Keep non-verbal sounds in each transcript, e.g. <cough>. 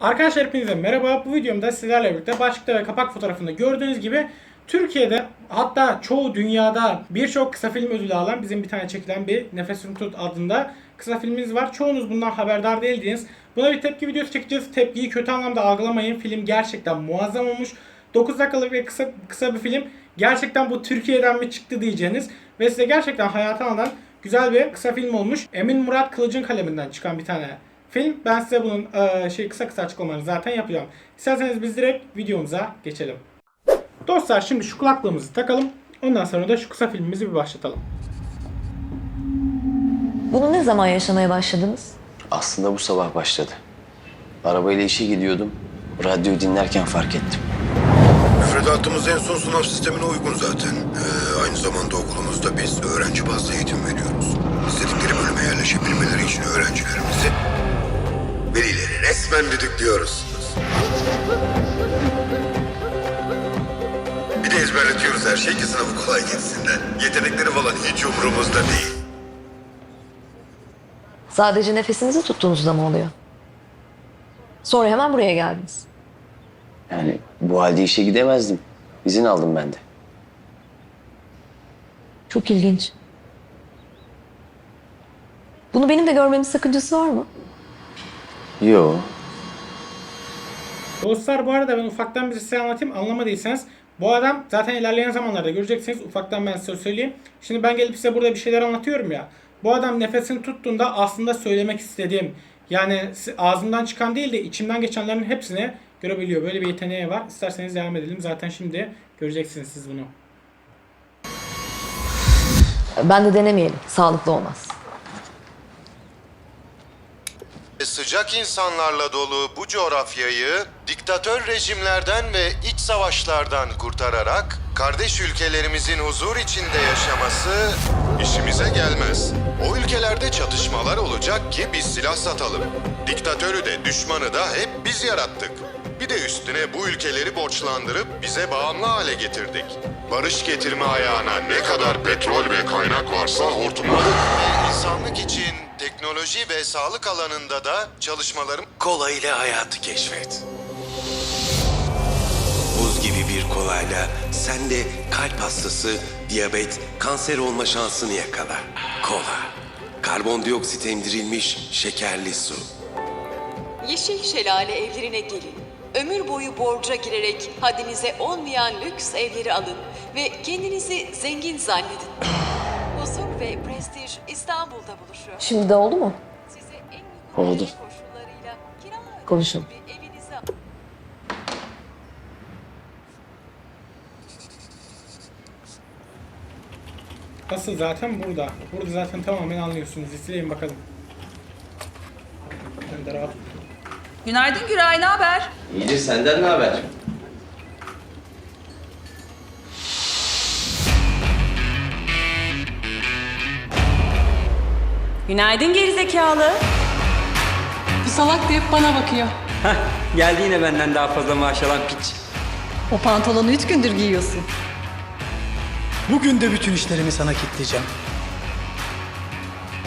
Arkadaşlar hepinize merhaba. Bu videomda sizlerle birlikte başlıkta ve kapak fotoğrafında gördüğünüz gibi Türkiye'de hatta çoğu dünyada birçok kısa film ödülü alan bizim bir tane çekilen bir Nefesini Tut adında kısa filmimiz var. Çoğunuz bundan haberdar değildiniz. Buna bir tepki videosu çekeceğiz. Tepkiyi kötü anlamda algılamayın. Film gerçekten muazzam olmuş. 9 dakikalık ve kısa kısa bir film. Gerçekten bu Türkiye'den mi çıktı diyeceğiniz ve size gerçekten hayata alan güzel bir kısa film olmuş. Emin Murat Kılıç'ın kaleminden çıkan bir tane film. Ben size bunun e, şey kısa kısa açıklamalarını zaten yapacağım. İsterseniz biz direkt videomuza geçelim. Dostlar şimdi şu kulaklığımızı takalım. Ondan sonra da şu kısa filmimizi bir başlatalım. Bunu ne zaman yaşamaya başladınız? Aslında bu sabah başladı. Arabayla işe gidiyordum. Radyoyu dinlerken fark ettim. Müfredatımız en son sınav sistemine uygun zaten. Ee, aynı zamanda okulumuzda biz öğrenci bazlı eğitim veriyoruz. İstedikleri bölüme yerleşebilmeleri için öğrencilerimizi velileri resmen düdüklüyoruz. Bir de ezberletiyoruz her şeyi ki sınavı kolay geçsinler. Yetenekleri falan hiç umurumuzda değil. Sadece nefesinizi tuttuğunuzda mı oluyor? Sonra hemen buraya geldiniz. Yani bu halde işe gidemezdim. İzin aldım ben de. Çok ilginç. Bunu benim de görmemin sakıncası var mı? Yo. Dostlar bu arada ben ufaktan bir size anlatayım anlamadıysanız. Bu adam zaten ilerleyen zamanlarda göreceksiniz. Ufaktan ben size söyleyeyim. Şimdi ben gelip size burada bir şeyler anlatıyorum ya. Bu adam nefesini tuttuğunda aslında söylemek istediğim yani ağzımdan çıkan değil de içimden geçenlerin hepsini görebiliyor. Böyle bir yeteneği var. İsterseniz devam edelim. Zaten şimdi göreceksiniz siz bunu. Ben de denemeyelim. Sağlıklı olmaz. Sıcak insanlarla dolu bu coğrafyayı diktatör rejimlerden ve iç savaşlardan kurtararak kardeş ülkelerimizin huzur içinde yaşaması işimize gelmez. O ülkelerde çatışmalar olacak ki biz silah satalım. Diktatörü de düşmanı da hep biz yarattık. Bir de üstüne bu ülkeleri borçlandırıp bize bağımlı hale getirdik. Barış getirme ayağına ne kadar petrol ve kaynak varsa hortumladık. Ve insanlık için teknoloji ve sağlık alanında da çalışmalarım kolayla hayatı keşfet. Buz gibi bir kolayla sen de kalp hastası, diyabet, kanser olma şansını yakala. Kola. Karbondioksit emdirilmiş şekerli su. Yeşil Şelale evlerine gelin. Ömür boyu borca girerek haddinize olmayan lüks evleri alın ve kendinizi zengin zannedin. Ve prestij İstanbul'da buluşuyor. Şimdi de oldu mu? Size en uygun Oldu. koşullarıyla Konuşalım. bir evinizi Nasıl zaten burada. Burada zaten tamamen anlıyorsunuz. İzleyin bakalım. Ben de rahat. Günaydın Güray, ne haber? İyidir senden ne haber? Günaydın gerizekalı. Bu salak da hep bana bakıyor. Geldi yine benden daha fazla maaş alan piç. O pantolonu üç gündür giyiyorsun. Bugün de bütün işlerimi sana kilitleyeceğim.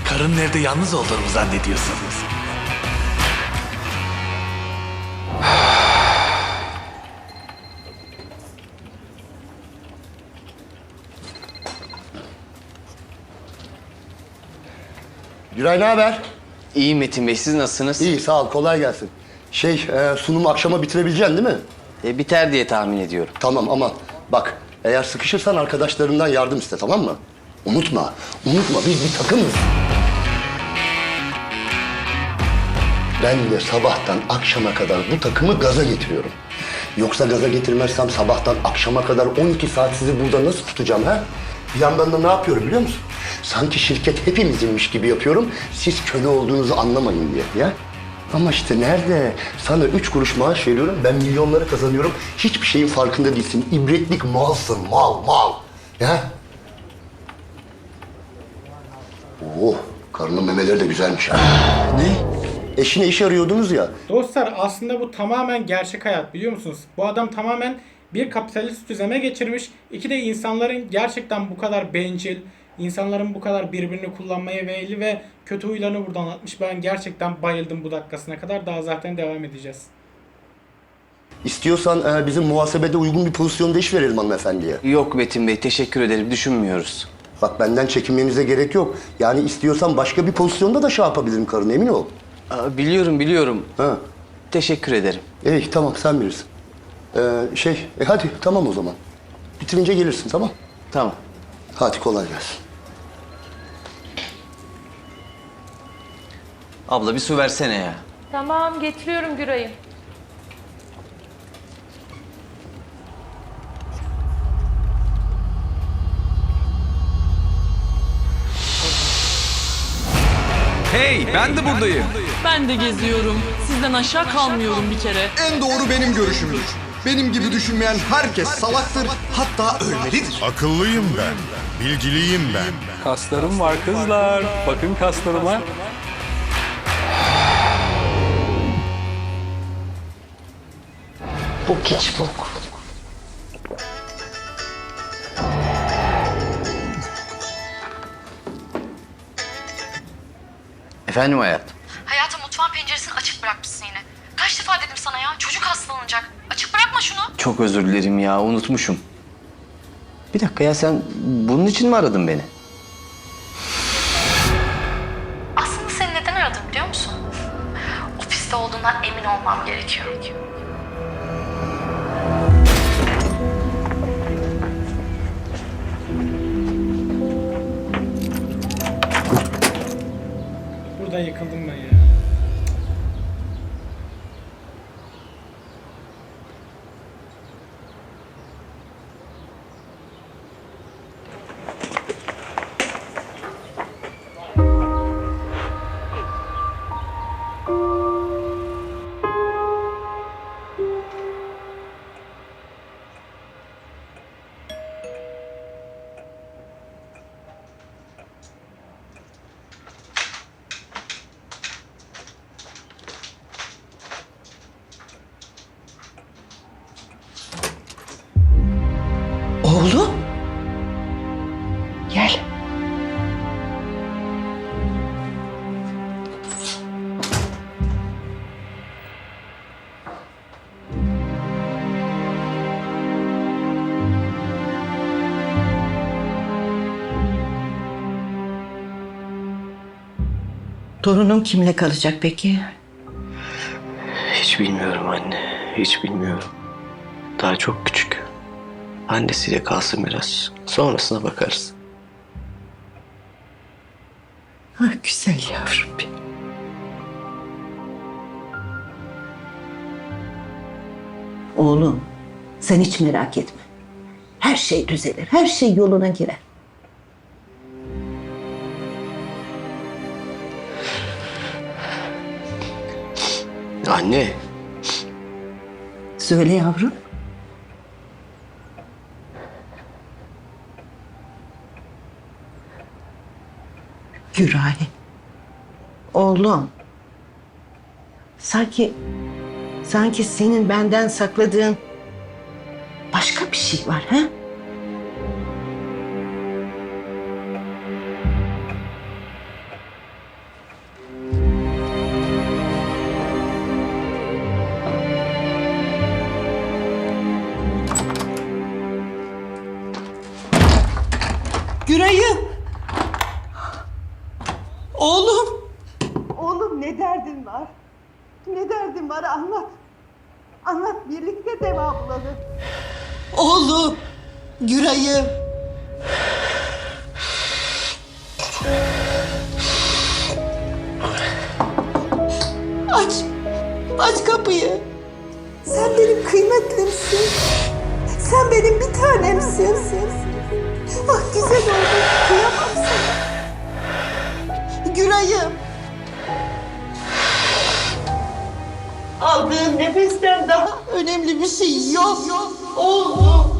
Karının evde yalnız olduğumu zannediyorsunuz. Güray ne haber? İyi Metin Bey siz nasılsınız? İyi sağ ol kolay gelsin. Şey e, sunumu akşama bitirebileceksin değil mi? E, biter diye tahmin ediyorum. Tamam ama bak eğer sıkışırsan arkadaşlarından yardım iste tamam mı? Unutma, unutma biz bir takımız. Ben de sabahtan akşama kadar bu takımı gaza getiriyorum. Yoksa gaza getirmezsem sabahtan akşama kadar 12 saat sizi burada nasıl tutacağım ha? Bir yandan da ne yapıyorum biliyor musun? Sanki şirket hepimizinmiş gibi yapıyorum. Siz köle olduğunuzu anlamayın diye ya. Ama işte nerede? Sana üç kuruş maaş veriyorum, ben milyonları kazanıyorum. Hiçbir şeyin farkında değilsin. İbretlik malsın, mal, mal. Ya? Oh, karının memeleri de güzelmiş ha. <sighs> Ne? Eşine iş arıyordunuz ya. Dostlar aslında bu tamamen gerçek hayat biliyor musunuz? Bu adam tamamen bir kapitalist düzene geçirmiş. İki de insanların gerçekten bu kadar bencil, insanların bu kadar birbirini kullanmaya meyilli ve kötü huylarını burada anlatmış. Ben gerçekten bayıldım bu dakikasına kadar. Daha zaten devam edeceğiz. İstiyorsan e, bizim muhasebede uygun bir pozisyonda iş verelim hanımefendiye. Yok Metin Bey teşekkür ederim düşünmüyoruz. Bak benden çekinmenize gerek yok. Yani istiyorsan başka bir pozisyonda da şey yapabilirim karın emin ol. Aa, biliyorum biliyorum. Ha. Teşekkür ederim. İyi tamam sen bilirsin. Ee, şey e, hadi tamam o zaman. Bitirince gelirsin tamam. Tamam. Hadi kolay gelsin. Abla bir su versene ya. Tamam getiriyorum Güray'ı. Hey ben de buradayım. Ben de geziyorum. Sizden aşağı kalmıyorum bir kere. En doğru benim görüşümdür. Benim gibi düşünmeyen herkes salaktır, hatta ölmelidir. Akıllıyım ben. Bilgiliyim ben. Kaslarım var kızlar. Bakın kaslarıma. Bu hiç bu. Efendim hayatım. Hayatım mutfağın penceresini açık bırakmışsın yine. Kaç defa dedim sana ya çocuk hastalanacak. Şunu. Çok özür dilerim ya unutmuşum. Bir dakika ya sen bunun için mi aradın beni? Aslında seni neden aradım biliyor musun? Ofiste olduğundan emin olmam gerekiyor. Burada yıkıldım ben ya. Torunum kimle kalacak peki? Hiç bilmiyorum anne. Hiç bilmiyorum. Daha çok küçük. Annesiyle kalsın biraz. Sonrasına bakarız. Ah güzel yavrum benim. Oğlum sen hiç merak etme. Her şey düzelir. Her şey yoluna girer. Anne. Söyle yavrum. Güray. Oğlum. Sanki sanki senin benden sakladığın başka bir şey var ha? Güray'ım. Oğlum. Oğlum ne derdin var? Ne derdin var anlat. Anlat birlikte devamlanın. Oğlum. Güray'ım. Aç. Aç kapıyı. Sen benim kıymetlimsin. Sen benim bir tanemsin. Ah güzel oğlum. Kıyamam sana. Gülay'ım. Aldığın nefesten daha önemli bir şey yok. Oğlum.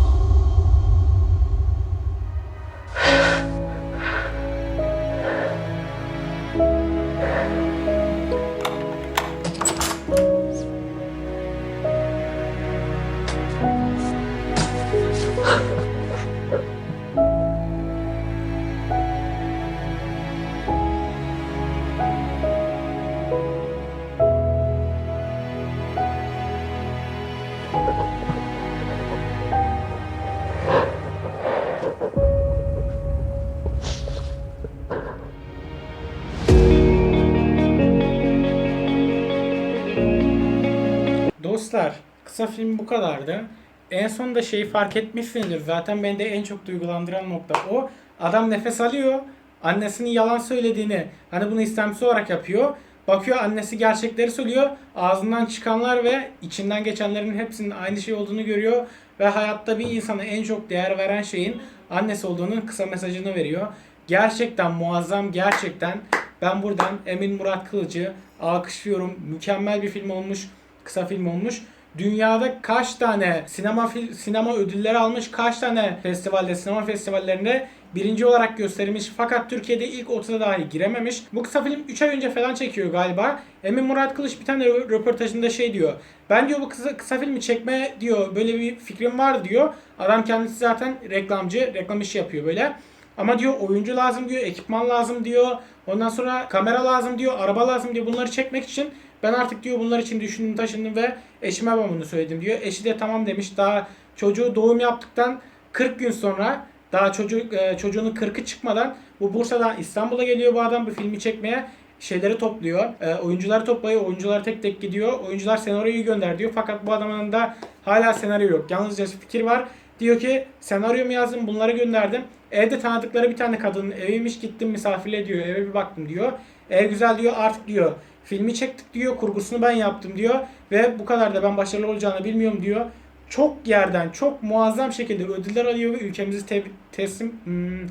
Dostlar kısa film bu kadardı. En sonunda şeyi fark etmişsinizdir. Zaten beni de en çok duygulandıran nokta o. Adam nefes alıyor. Annesinin yalan söylediğini hani bunu istemsiz olarak yapıyor. Bakıyor annesi gerçekleri söylüyor. Ağzından çıkanlar ve içinden geçenlerin hepsinin aynı şey olduğunu görüyor. Ve hayatta bir insana en çok değer veren şeyin annesi olduğunun kısa mesajını veriyor. Gerçekten muazzam gerçekten. Ben buradan Emin Murat Kılıcı alkışlıyorum. Mükemmel bir film olmuş. Kısa film olmuş. Dünyada kaç tane sinema sinema ödülleri almış, kaç tane festivalde, sinema festivallerinde birinci olarak gösterilmiş fakat Türkiye'de ilk 30'a dahi girememiş. Bu kısa film 3 ay önce falan çekiyor galiba. Emin Murat Kılıç bir tane rö- röportajında şey diyor. Ben diyor bu kısa, kısa filmi çekme diyor böyle bir fikrim var diyor. Adam kendisi zaten reklamcı, reklam işi yapıyor böyle. Ama diyor oyuncu lazım diyor, ekipman lazım diyor. Ondan sonra kamera lazım diyor, araba lazım diyor. Bunları çekmek için ben artık diyor bunlar için düşündüm taşındım ve eşime ben bunu söyledim diyor. Eşi de tamam demiş. Daha çocuğu doğum yaptıktan 40 gün sonra daha çocuk e, çocuğunun 40'ı çıkmadan bu Bursa'dan İstanbul'a geliyor bu adam bu filmi çekmeye şeyleri topluyor. E, oyuncuları toplayıyor. Oyuncular tek tek gidiyor. Oyuncular senaryoyu gönder diyor. Fakat bu adamın da hala senaryo yok. Yalnızca fikir var. Diyor ki senaryomu yazdım bunları gönderdim. Evde tanıdıkları bir tane kadının eviymiş gittim misafirle diyor. Eve bir baktım diyor. Ev güzel diyor artık diyor. Filmi çektik diyor. Kurgusunu ben yaptım diyor. Ve bu kadar da ben başarılı olacağını bilmiyorum diyor. Çok yerden çok muazzam şekilde ödüller alıyor ve ülkemizi te- teslim hmm,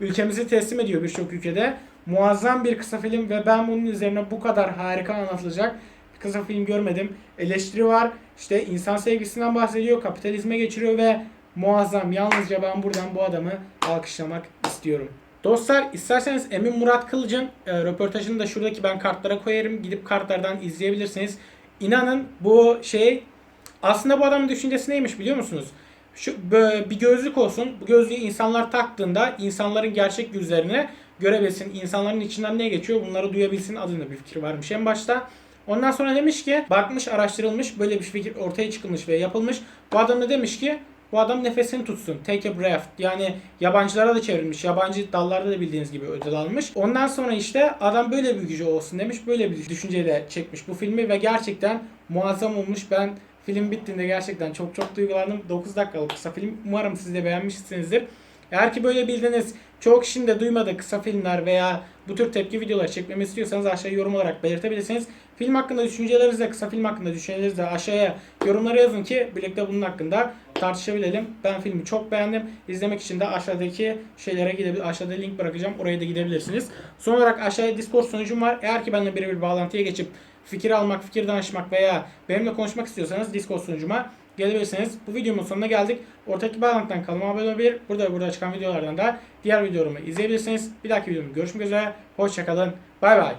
ülkemizi teslim ediyor birçok ülkede. Muazzam bir kısa film ve ben bunun üzerine bu kadar harika anlatılacak kısa film görmedim. Eleştiri var. İşte insan sevgisinden bahsediyor, kapitalizme geçiriyor ve muazzam. Yalnızca ben buradan bu adamı alkışlamak istiyorum. Dostlar isterseniz Emin Murat Kılıç'ın e, röportajını da şuradaki ben kartlara koyarım. Gidip kartlardan izleyebilirsiniz. İnanın bu şey aslında bu adamın düşüncesi neymiş biliyor musunuz? Şu bir gözlük olsun. Bu gözlüğü insanlar taktığında insanların gerçek yüzlerini görebilsin. İnsanların içinden ne geçiyor bunları duyabilsin adında bir fikir varmış en başta. Ondan sonra demiş ki bakmış araştırılmış böyle bir fikir ortaya çıkılmış ve yapılmış. Bu adam da demiş ki bu adam nefesini tutsun. Take a breath. Yani yabancılara da çevrilmiş. Yabancı dallarda da bildiğiniz gibi ödül almış. Ondan sonra işte adam böyle bir gücü olsun demiş. Böyle bir düşünceyle çekmiş bu filmi ve gerçekten muazzam olmuş. Ben film bittiğinde gerçekten çok çok duygulandım. 9 dakikalık kısa film. Umarım siz de beğenmişsinizdir. Eğer ki böyle bildiğiniz çok kişinin de duymadığı kısa filmler veya bu tür tepki videoları çekmemi istiyorsanız aşağıya yorum olarak belirtebilirsiniz. Film hakkında düşüncelerinizi de kısa film hakkında düşüncelerinizi de aşağıya yorumlara yazın ki birlikte bunun hakkında tartışabilelim. Ben filmi çok beğendim. İzlemek için de aşağıdaki şeylere gidebilir. Aşağıda link bırakacağım. Oraya da gidebilirsiniz. Son olarak aşağıya Discord sunucum var. Eğer ki benimle birebir bağlantıya geçip fikir almak, fikir danışmak veya benimle konuşmak istiyorsanız Discord sunucuma gelebilirsiniz. Bu videomun sonuna geldik. Ortadaki bağlantıdan kanalıma abone olabilir. Burada ve burada çıkan videolardan da diğer videolarımı izleyebilirsiniz. Bir dahaki videomda görüşmek üzere. Hoşçakalın. Bay bay.